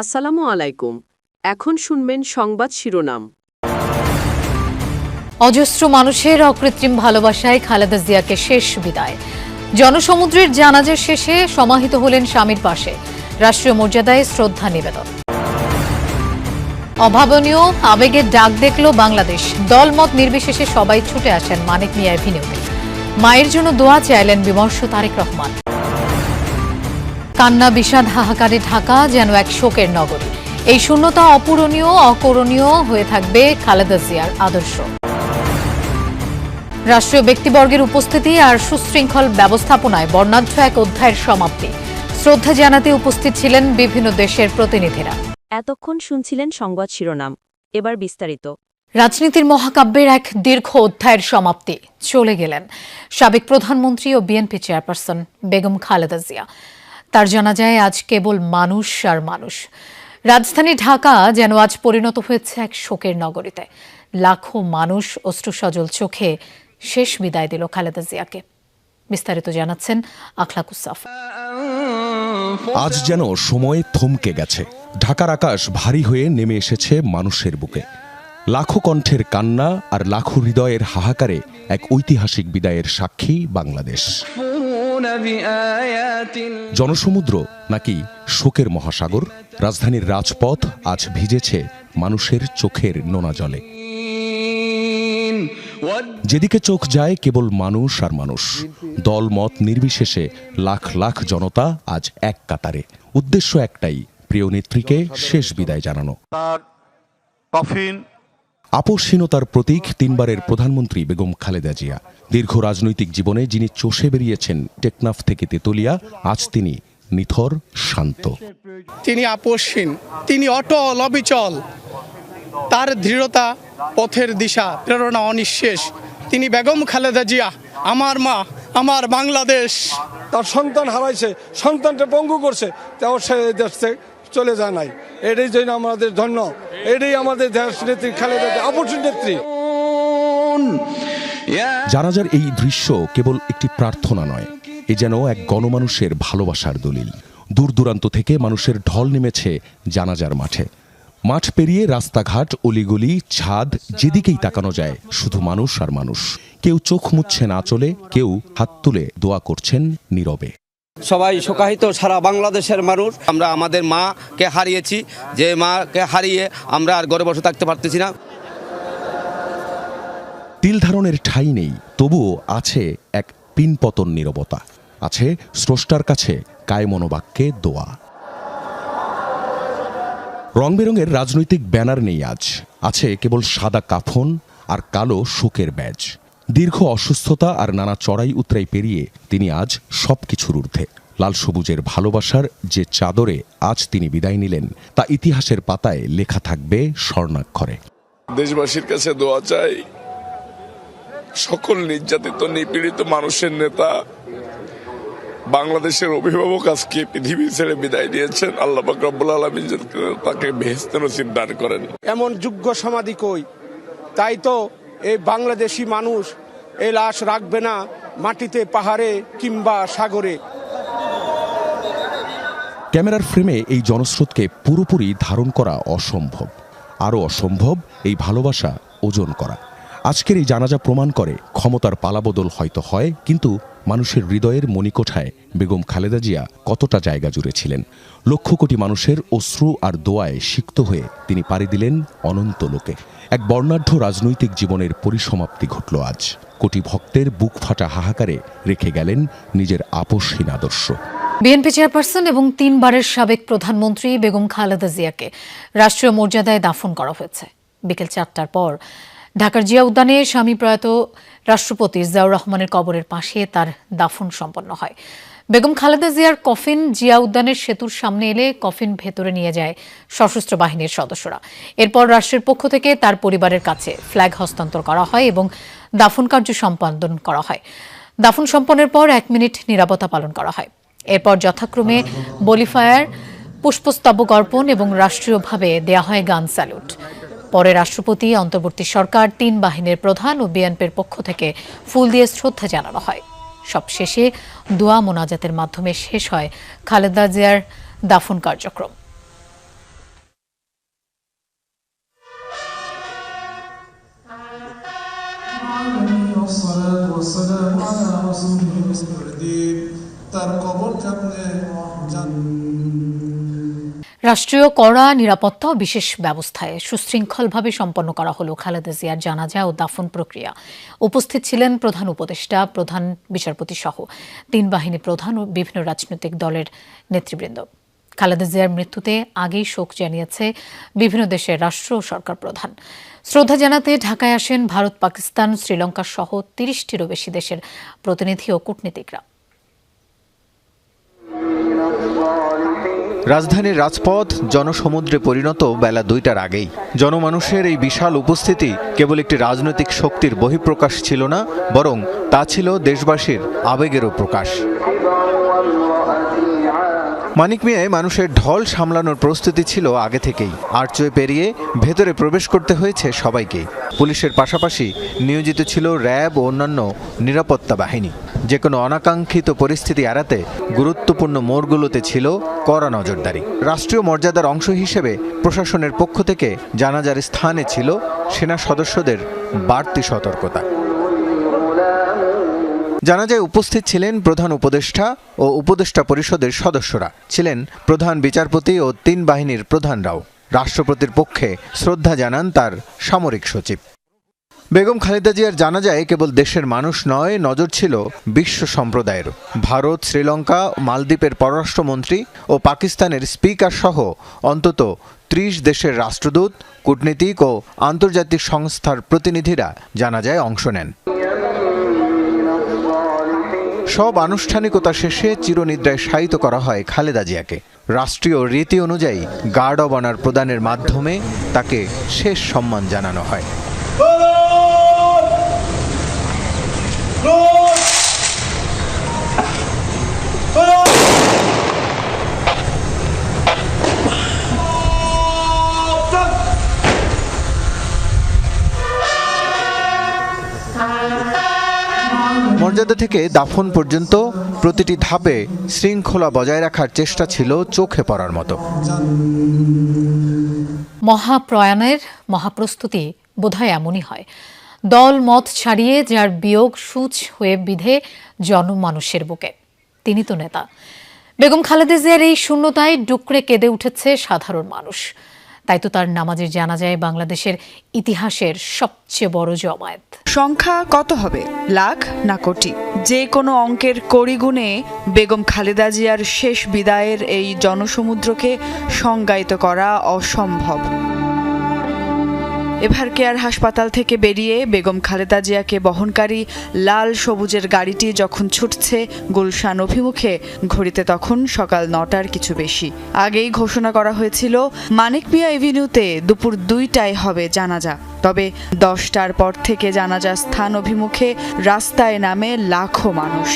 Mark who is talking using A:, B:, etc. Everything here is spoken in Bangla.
A: আসসালামু আলাইকুম। এখন শুনবেন সংবাদ শিরোনাম।
B: অজস্র মানুষের অকৃত্রিম ভালোবাসায় খালেদা জিয়াকে শেষ বিদায়। জনসমুদ্রের জানাজের শেষে সমাহিত হলেন স্বামীর পাশে। রাষ্ট্রীয় মর্যাদায় শ্রদ্ধা নিবেদন। অভাবনীয় আবেগের ডাক দেখল বাংলাদেশ। দলমত নির্বিশেষে সবাই ছুটে আসেন মানিক মিয়া এভিনিউতে মায়ের জন্য দোয়া চাইলেন বিমর্ষ তারেক রহমান। কান্না বিষাদ হাহাকারে ঢাকা যেন এক শোকের নগরী। এই শূন্যতা অপূরণীয় অকরণীয় হয়ে থাকবে খালেদা জিয়ার আদর্শ। রাষ্ট্রীয় ব্যক্তিবর্গের উপস্থিতি আর সুশৃঙ্খল ব্যবস্থাপনায় বর্ণাঢ্য এক অধ্যায়ের সমাপ্তি। শ্রদ্ধা জানাতে উপস্থিত ছিলেন বিভিন্ন দেশের প্রতিনিধিরা।
C: এতক্ষণ শুনছিলেন সংবাদ শিরোনাম। এবার বিস্তারিত।
B: রাজনীতির মহাকাব্যের এক দীর্ঘ অধ্যায়ের সমাপ্তি। চলে গেলেন সাবেক প্রধানমন্ত্রী ও বিএনপি চেয়ারপারসন বেগম খালেদা জিয়া। তার জানা যায় আজ কেবল মানুষ আর মানুষ। রাজধানী ঢাকা যেন আজ পরিণত হয়েছে এক শোকের নগরীতে। লাখো মানুষ অশ্রুসজল চোখে শেষ বিদায় দিল খালেদা জিয়াকে। বিস্তারিত জানাচ্ছেন আখলাকুসাফ
D: আজ যেন সময় থমকে গেছে। ঢাকার আকাশ ভারী হয়ে নেমে এসেছে মানুষের বুকে। লাখো কণ্ঠের কান্না আর লাখো হৃদয়ের হাহাকারে এক ঐতিহাসিক বিদায়ের সাক্ষী বাংলাদেশ। জনসমুদ্র নাকি শোকের মহাসাগর? রাজধানীর রাজপথ আজ ভিজেছে মানুষের চোখের নোনা জলে। যেদিকে চোখ যায় কেবল মানুষ আর মানুষ। দল মত নির্বিশেষে লাখ লাখ জনতা আজ এক কাতারে। উদ্দেশ্য একটাই প্রিয় নেত্রীকে শেষ বিদায় জানানো।
E: তার কফিন
D: আপোষহীনতার প্রতীক তিনবারের প্রধানমন্ত্রী বেগম খালেদা জিয়া। দীর্ঘ রাজনৈতিক জীবনে যিনি চষে বেরিয়েছেন টেকনাফ থেকে তেতুলিয়া আজ তিনি নিথর শান্ত।
F: তিনি আপসহীন তিনি অটল অবিচল। তার দৃঢ়তা পথের দিশা প্রেরণা অনিঃশেষ। তিনি বেগম খালেদা জিয়া আমার মা আমার বাংলাদেশ।
G: তার সন্তান হারাইছে সন্তানটা পঙ্গু করছে। তাও সে দেশ থেকে চলে যায় নাই। এটাই জন্য আমাদের ধন্য। এটাই আমাদের দেশ নেত্রী খালেদা অপরচুন নেত্রী।
D: জানাজার এই দৃশ্য কেবল একটি প্রার্থনা নয়, এ যেন এক গণমানুষের ভালোবাসার দলিল। দূর দূরান্ত থেকে মানুষের ঢল নেমেছে জানাজার মাঠে। মাঠ পেরিয়ে রাস্তাঘাট, অলিগলি, ছাদ, যেদিকেই তাকানো যায়, শুধু মানুষ আর মানুষ। কেউ চোখ মুচ্ছে না চলে, কেউ হাত তুলে দোয়া করছেন নীরবে।
H: সবাই শোকাহিত, সারা বাংলাদেশের মানুষ। আমরা আমাদের মাকে হারিয়েছি। যে মাকে হারিয়ে আমরা আর ঘরে বসে থাকতে পারতেছি না।
D: তিল ধারণের ঠাঁই নেই, তবুও আছে এক পিনপতন নীরবতা। আছে স্রষ্টার কাছে কায়মনোবাক্যে দোয়া। রং বেরঙের রাজনৈতিক ব্যানার নেই আজ। আছে কেবল সাদা কাফন আর কালো শোকের ব্যাজ। দীর্ঘ অসুস্থতা আর নানা চড়াই উতরাই পেরিয়ে তিনি আজ সব কিছুর ঊর্ধ্বে। লাল সবুজের ভালোবাসার যে চাদরে আজ তিনি বিদায় নিলেন তা ইতিহাসের পাতায় লেখা থাকবে স্বর্ণাক্ষরে।
I: দেশবাসীর কাছে দোয়া চাই সকল নির্যাতিত নিপীড়িত মানুষের নেতা বাংলাদেশের অভিভাবক আজকে পৃথিবী ছেড়ে বিদায় দিয়েছেন আল্লাহ পাক রব্বুল আলমিন তাকে বেহেস্ত নসিব দান করেন।
F: এমন যোগ্য সমাধি কই? তাই তো এই বাংলাদেশি মানুষ এই লাশ রাখবে না মাটিতে, পাহাড়ে কিংবা সাগরে।
D: ক্যামেরার ফ্রেমে এই জনস্রোতকে পুরোপুরি ধারণ করা অসম্ভব। আরও অসম্ভব এই ভালোবাসা, ওজন করা। আজকের এই জানাজা প্রমাণ করে ক্ষমতার পালাবদল হয়তো হয়, কিন্তু মানুষের হৃদয়ের মণিকোঠায় বেগম খালেদা জিয়া কতটা জায়গা জুড়ে ছিলেন লক্ষ কোটি মানুষের অশ্রু আর দোয়ায় সিক্ত হয়ে তিনি পাড়ি দিলেন অনন্ত লোকে। এক বর্ণাঢ্য রাজনৈতিক জীবনের পরিসমাপ্তি ঘটল আজ। কোটি ভক্তের বুক ফাটা হাহাকারে রেখে গেলেন নিজের আপোষহীন আদর্শ।
B: বিএনপি চেয়ারপারসন এবং তিনবারের সাবেক প্রধানমন্ত্রী বেগম খালেদা জিয়াকে রাষ্ট্রীয় মর্যাদায় দাফন করা হয়েছে। বিকেল চারটার পর ঢাকার জিয়া উদ্যানে স্বামী প্রয়াত রাষ্ট্রপতি জিয়াউর রহমানের কবরের পাশে তার দাফন সম্পন্ন হয়। বেগম খালেদা জিয়ার কফিন জিয়া উদ্যানের সেতুর সামনে এলে কফিন ভেতরে নিয়ে যায় সশস্ত্র বাহিনীর সদস্যরা। এরপর রাষ্ট্রের পক্ষ থেকে তার পরিবারের কাছে ফ্ল্যাগ হস্তান্তর করা হয় এবং দাফন কার্য সম্পাদন করা হয়। দাফন সম্পন্নের পর এক মিনিট নিরাপত্তা পালন করা হয়। এরপর যথাক্রমে বলিফায়ার, পুষ্পস্তবক অর্পণ এবং রাষ্ট্রীয়ভাবে দেয়া হয় গান স্যালুট। পরে রাষ্ট্রপতি, অন্তর্বর্তী সরকার, তিন বাহিনীর প্রধান ও বিএনপির পক্ষ থেকে ফুল দিয়ে শ্রদ্ধা জানানো হয়। সবশেষে দোয়া মোনাজাতের মাধ্যমে শেষ হয় খালেদা জিয়ার দাফন কার্যক্রম।
J: তার
B: রাষ্ট্রীয় কড়া নিরাপত্তা ও বিশেষ ব্যবস্থায় সুশৃঙ্খলভাবে সম্পন্ন করা হলো খালেদা জিয়ার জানাজা ও দাফন প্রক্রিয়া। উপস্থিত ছিলেন প্রধান উপদেষ্টা, প্রধান বিচারপতি সহ তিন বাহিনী প্রধান ও বিভিন্ন রাজনৈতিক দলের নেতৃবৃন্দ। খালেদা জিয়ার মৃত্যুতে আগেই শোক জানিয়েছে বিভিন্ন দেশের রাষ্ট্র ও সরকার প্রধান। শ্রদ্ধা জানাতে ঢাকায় আসেন ভারত, পাকিস্তান, শ্রীলঙ্কা সহ তিরিশটিরও বেশি দেশের প্রতিনিধি ও কূটনীতিকরা।
K: রাজধানীর রাজপথ জনসমুদ্রে পরিণত বেলা দুইটার আগেই। জনমানুষের এই বিশাল উপস্থিতি কেবল একটি রাজনৈতিক শক্তির বহিঃপ্রকাশ ছিল না, বরং তা ছিল দেশবাসীর আবেগেরও প্রকাশ। মানিক মিয়ায় মানুষের ঢল সামলানোর প্রস্তুতি ছিল আগে থেকেই। আর্চওয়ে পেরিয়ে ভেতরে প্রবেশ করতে হয়েছে সবাইকে। পুলিশের পাশাপাশি নিয়োজিত ছিল র্যাব ও অন্যান্য নিরাপত্তা বাহিনী। যে কোনো অনাকাঙ্ক্ষিত পরিস্থিতি এড়াতে গুরুত্বপূর্ণ মোড়গুলোতে ছিল কড়া নজরদারি। রাষ্ট্রীয় মর্যাদার অংশ হিসেবে প্রশাসনের পক্ষ থেকে জানাজার স্থানে ছিল সেনা সদস্যদের বাড়তি সতর্কতা। জানা যায়, উপস্থিত ছিলেন প্রধান উপদেষ্টা ও উপদেষ্টা পরিষদের সদস্যরা। ছিলেন প্রধান বিচারপতি ও তিন বাহিনীর প্রধানরাও। রাষ্ট্রপতির পক্ষে শ্রদ্ধা জানান তার সামরিক সচিব। বেগম খালেদা জিয়ার জানা যায়, কেবল দেশের মানুষ নয়, নজর ছিল বিশ্ব সম্প্রদায়ের। ভারত, শ্রীলঙ্কা, মালদ্বীপের পররাষ্ট্রমন্ত্রী ও পাকিস্তানের স্পিকার সহ অন্তত ত্রিশ দেশের রাষ্ট্রদূত, কূটনীতিক ও আন্তর্জাতিক সংস্থার প্রতিনিধিরা জানা যায়, অংশ নেন। সব আনুষ্ঠানিকতা শেষে চিরনিদ্রায় শায়িত করা হয় খালেদা জিয়াকে। রাষ্ট্রীয় রীতি অনুযায়ী গার্ড অব অনার প্রদানের মাধ্যমে তাকে শেষ সম্মান জানানো হয়। মর্যাদা থেকে দাফন পর্যন্ত প্রতিটি ধাপে শৃঙ্খলা বজায় রাখার চেষ্টা ছিল চোখে পড়ার মতো।
B: মহাপ্রয়াণের মহাপ্রস্তুতি বোধহয় এমনই হয়। দল মত ছাড়িয়ে যার বিয়োগ সূচ হয়ে বিধে জনমানুষের বুকে। তিনি তো নেতা। বেগম খালেদা জিয়ার এই শূন্যতায় ডুকরে কেঁদে উঠেছে সাধারণ মানুষ। তাই তো তার নামাজের জানা যায় বাংলাদেশের ইতিহাসের সবচেয়ে বড় জমায়েত।
L: সংখ্যা কত হবে? লাখ না কোটি? যে কোনো অঙ্কের কড়িগুণে বেগম খালেদা জিয়ার শেষ বিদায়ের এই জনসমুদ্রকে সংজ্ঞায়িত করা অসম্ভব। এভার কেয়ার হাসপাতাল থেকে বেরিয়ে বেগম খালেদা জিয়াকে বহনকারী লাল সবুজের গাড়িটি যখন ছুটছে গুলশান অভিমুখে, ঘড়িতে তখন সকাল নটার কিছু বেশি। আগেই ঘোষণা করা হয়েছিল, মানিক মিয়া এভিনিউতে দুপুর দুইটায় হবে জানাজা। তবে দশটার পর থেকে জানাজা স্থান অভিমুখে রাস্তায় নামে লাখো মানুষ।